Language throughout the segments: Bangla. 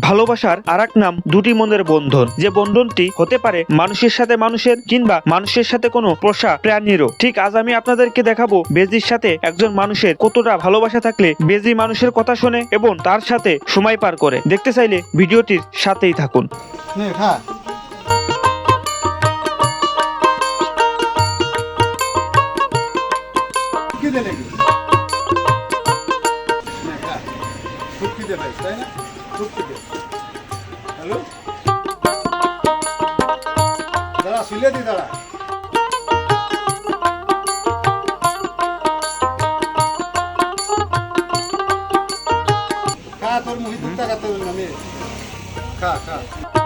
ভালোবাসার আর নাম দুটি মনের বন্ধন। যে বন্ধনটি হতে পারে মানুষের সাথে মানুষের কিংবা মানুষের সাথে কোনো পোষা প্রাণীরও। ঠিক আজ আমি আপনাদেরকে দেখাবো বেজির সাথে একজন মানুষের কতটা ভালোবাসা থাকলে বেজি মানুষের কথা শোনে এবং তার সাথে সময় পার করে। দেখতে চাইলে ভিডিওটির সাথেই থাকুন। নে, খা। কি দে নাকি? নে, খা। ফুটকি দে ভাই, তাই না? হ্যালো? দাঁড়া শুলে দি দাঁড়া। খা তোর মুহি হবে না। খা খা।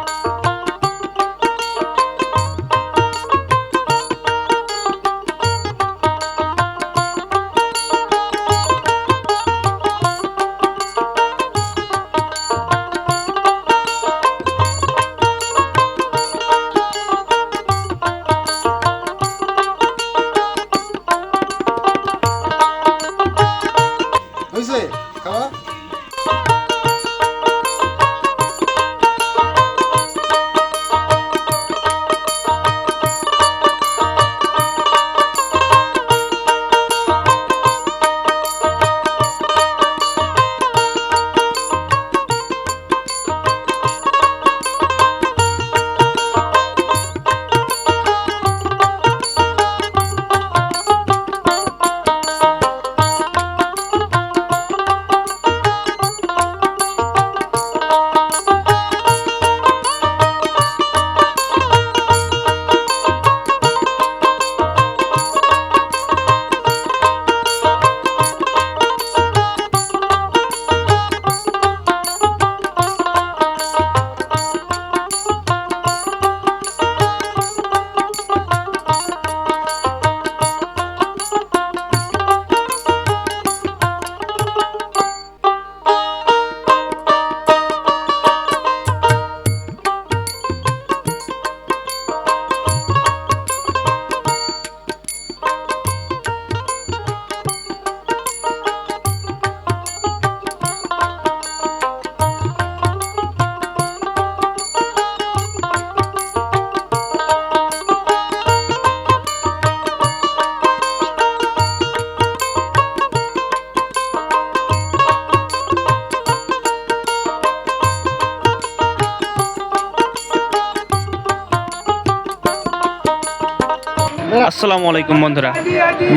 আসসালামু আলাইকুম বন্ধুরা।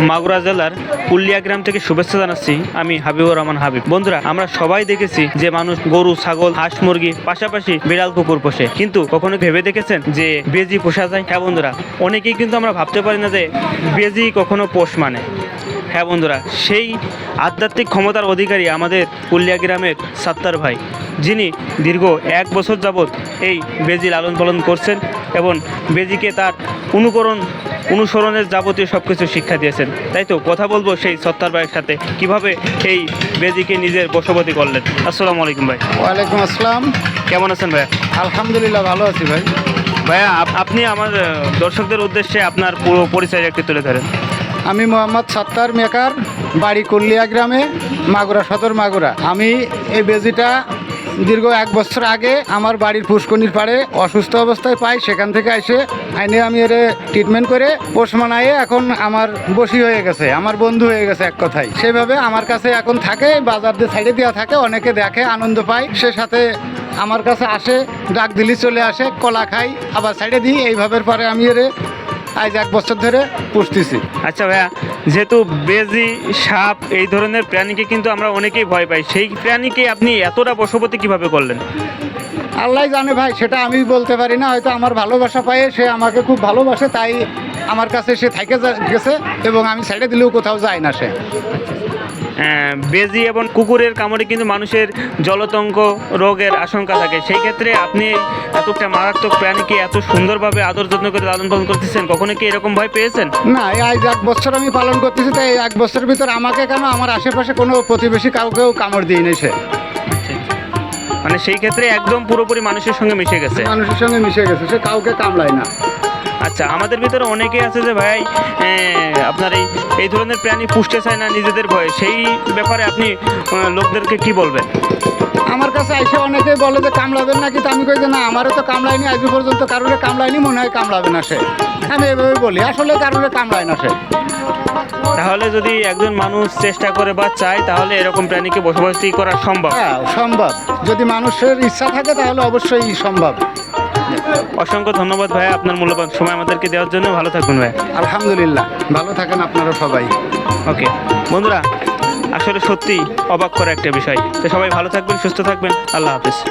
মাগুরা জেলার পুলিয়া গ্রাম থেকে শুভেচ্ছা জানাচ্ছি। আমি হাবিবুর রহমান হাবিব। বন্ধুরা, আমরা সবাই দেখেছি যে মানুষ গরু, ছাগল, হাঁস, মুরগি, পাশাপাশি বিড়াল, কুকুর পোষে। কিন্তু কখনো ভেবে দেখেছেন যে বেজি পোষা যায়? হ্যাঁ বন্ধুরা, অনেকেই কিন্তু আমরা ভাবতে পারি না যে বেজি কখনো পোষ মানে। হ্যাঁ বন্ধুরা, সেই আধ্যাত্মিক ক্ষমতার অধিকারী আমাদের পুলিয়া গ্রামের সাত্তার ভাই, যিনি দীর্ঘ এক বছর যাবৎ এই বেজি লালন পালন করছেন এবং বেজিকে তার অনুকরণ অনুসরণের যাবতীয় সব কিছু শিক্ষা দিয়েছেন। তাই তো কথা বলব সেই সত্তার ভাইয়ের সাথে। কীভাবে এই বেজিকে নিজের বশবতী করলেন? আসসালামু আলাইকুম ভাই। ওয়ালাইকুম আসসালাম। কেমন আছেন ভাইয়া? আলহামদুলিল্লাহ ভালো আছি ভাই। ভাইয়া আপ- আপনি আমার দর্শকদের উদ্দেশ্যে আপনার পুরো পরিচয় একটু তুলে ধরেন। আমি মোহাম্মদ সাত্তার মেকার বাড়ি কল্লিয়া গ্রামে মাগুরা সদর মাগুরা। আমি এই বেজিটা দীর্ঘ এক বছর আগে আমার বাড়ির পুষ্কনির পাড়ে অসুস্থ অবস্থায় পাই, সেখান থেকে এসে আইনে আমি এর ট্রিটমেন্ট করে পোষ মানায়ে এখন আমার বসি হয়ে গেছে, আমার বন্ধু হয়ে গেছে এক কথায়। সেভাবে আমার কাছে এখন থাকে, বাজার দিয়ে সাইডে দেওয়া থাকে, অনেকে দেখে, আনন্দ পায়, সে সাথে আমার কাছে আসে, ডাক দিলি চলে আসে, কলা খাই, আবার সাইডে দিই এইভাবে পরে আমি এর আজ এক বছর ধরে পুষতেছি। আচ্ছা ভাইয়া যেহেতু বেজি সাপ এই ধরনের প্রাণীকে কিন্তু আমরা অনেকেই ভয় পাই সেই প্রাণীকে আপনি এতটা বশবতী কীভাবে করলেন? আল্লাহ জানে ভাই সেটা আমি বলতে পারি না হয়তো আমার ভালোবাসা পায়ে সে আমাকে খুব ভালোবাসে তাই আমার কাছে সে থাকে গেছে এবং আমি সাইডে দিলেও কোথাও যায় না সে। বেজি এবং কুকুরের কামড়ে কিন্তু মানুষের জলতঙ্ক রোগের আশঙ্কা থাকে। সেই ক্ষেত্রে আপনি এতটা মারাত্মক প্রাণীকে এত সুন্দরভাবে আদর যত্ন করে লালন পালন করতেছেন কখনো কি এরকম ভয় পেয়েছেন? না এই আজ এক বছর আমি পালন করতেছি তাই এক বছরের ভিতর আমাকে কেন আমার আশেপাশে কোনো প্রতিবেশী কাউকেও কামড় নেই সে? মানে সেই ক্ষেত্রে একদম পুরোপুরি মানুষের সঙ্গে মিশে গেছে। মানুষের সঙ্গে মিশে গেছে সে কাউকে কামড়ায় না। আচ্ছা আমাদের ভিতরে অনেকেই আছে যে ভাই আপনার এই এই ধরনের প্রাণী পুষতে চায় না নিজেদের ভয়ে। সেই ব্যাপারে আপনি লোকদেরকে কি বলবেন? আমার কাছে এসে অনেকেই বলে যে কামড়াবেন নাকি তো আমি কই যে না আমারও তো কামড়ায়নি আজ পর্যন্ত কারোরে কামড়ায়নি মনে হয় কামড়াবে না সে। আমি এভাবে বলি আসলে কারোরে কামড়ায় না সে। তাহলে যদি একজন মানুষ চেষ্টা করে বা চায় তাহলে এরকম প্রাণীকে বসবাসী করা সম্ভব। হ্যাঁ সম্ভব। যদি মানুষের ইচ্ছা থাকে তাহলে অবশ্যই সম্ভব। অসংখ্য ধন্যবাদ ভাই আপনার মূল্যবান সময় আমাদেরকে দেওয়ার জন্য। ভালো থাকবেন ভাই। আলহামদুলিল্লাহ। ভালো থাকেন আপনারা সবাই। ওকে। বন্ধুরা আসলে সত্যি অবাক করা একটা বিষয়। তো সবাই ভালো থাকবেন সুস্থ থাকবেন। আল্লাহ হাফিজ।